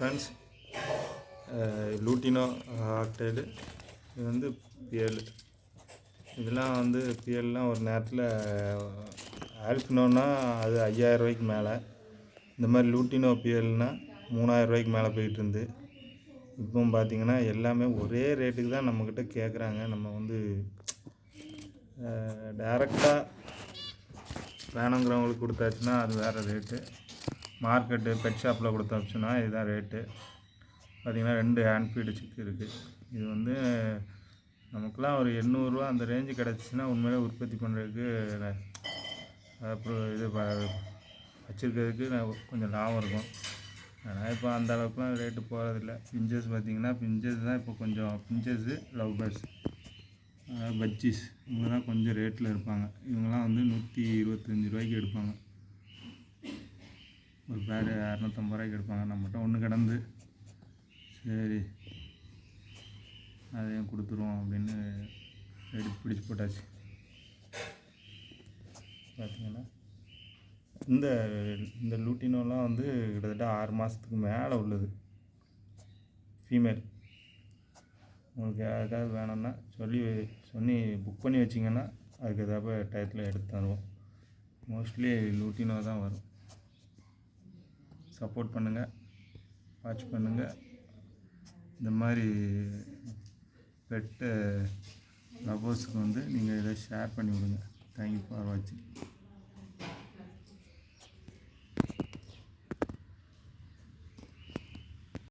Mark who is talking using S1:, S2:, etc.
S1: Friends lutino ஆக்டைடு இது வந்து pearl. இதெல்லாம் வந்து பியல்லாம் ஒரு நேரத்தில் ஆல்பினோன்னா அது ஐயாயிரம் ரூபாய்க்கு மேலே. இந்த மாதிரி லூட்டினோ பியல்னால் மூணாயிரம் ரூபாய்க்கு மேலே போயிட்டு இருந்து இப்போ பார்த்தீங்கன்னா எல்லாமே ஒரே ரேட்டுக்கு தான் நம்மக்கிட்ட கேட்குறாங்க நம்ம வந்து டேரெக்டாக வேணுங்கிறவங்களுக்கு கொடுத்தாச்சுன்னா அது வேறு ரேட்டு. மார்க்கெட்டு பெட் ஷாப்பில் கொடுத்தாச்சுன்னா இதுதான் ரேட்டு பார்த்திங்கன்னா ரெண்டு ஹேண்ட் ஃபீடு சிக்கு இருக்குது இது வந்து நமக்குலாம் ஒரு எண்ணூறுரூவா அந்த ரேஞ்சு கிடச்சிச்சின்னா உண்மையிலே உற்பத்தி பண்ணுறதுக்கு அப்புறம் இது ப- கொஞ்சம் லாபம் இருக்கும். ஆனால் இப்போ அந்த அளவுக்குலாம் ரேட்டு போகிறதில்ல பிஞ்சஸ் பார்த்திங்கன்னா பிஞ்சஸ் தான் இப்போ கொஞ்சம் பிஞ்சஸ்ஸு லவ் பேர்ட்ஸ் பஜ்ஜிஸ் இவங்க தான் கொஞ்சம் ரேட்டில் இருப்பாங்க. இவங்கெல்லாம் வந்து நூற்றி இருபத்தஞ்சி ரூபாய்க்கு எடுப்பாங்க. ஒரு பேர் இரநூத்தம்பது ரூபாய்க்கு எடுப்பாங்க நம்மகிட்ட ஒன்று கிடந்து. சரி. அதையும் கொடுத்துருவோம் அப்படின்னு எடுத்து பிடிச்சி போட்டாச்சு. பார்த்தீங்கன்னா இந்த இந்த லூட்டினோலாம் வந்து கிட்டத்தட்ட ஆறு மாதத்துக்கு மேலே உள்ளது. ஃபீமேல் உங்களுக்கு யாருக்காவது வேணும்னா சொல்லி சொல்லி புக் பண்ணி வச்சிங்கன்னா அதுக்கு ஏதாவது டயத்தில் எடுத்து தருவோம். மோஸ்ட்லி லூட்டினோ தான் வரும். சப்போர்ட் பண்ணுங்கள் வாட்ச் பண்ணுங்கள் இந்த மாதிரி பெட்டு லவ்வர்ஸுக்கு வந்து நீங்கள் இதை ஷேர் பண்ணி விடுங்க. தேங்க்யூ ஃபார் வாட்சிங்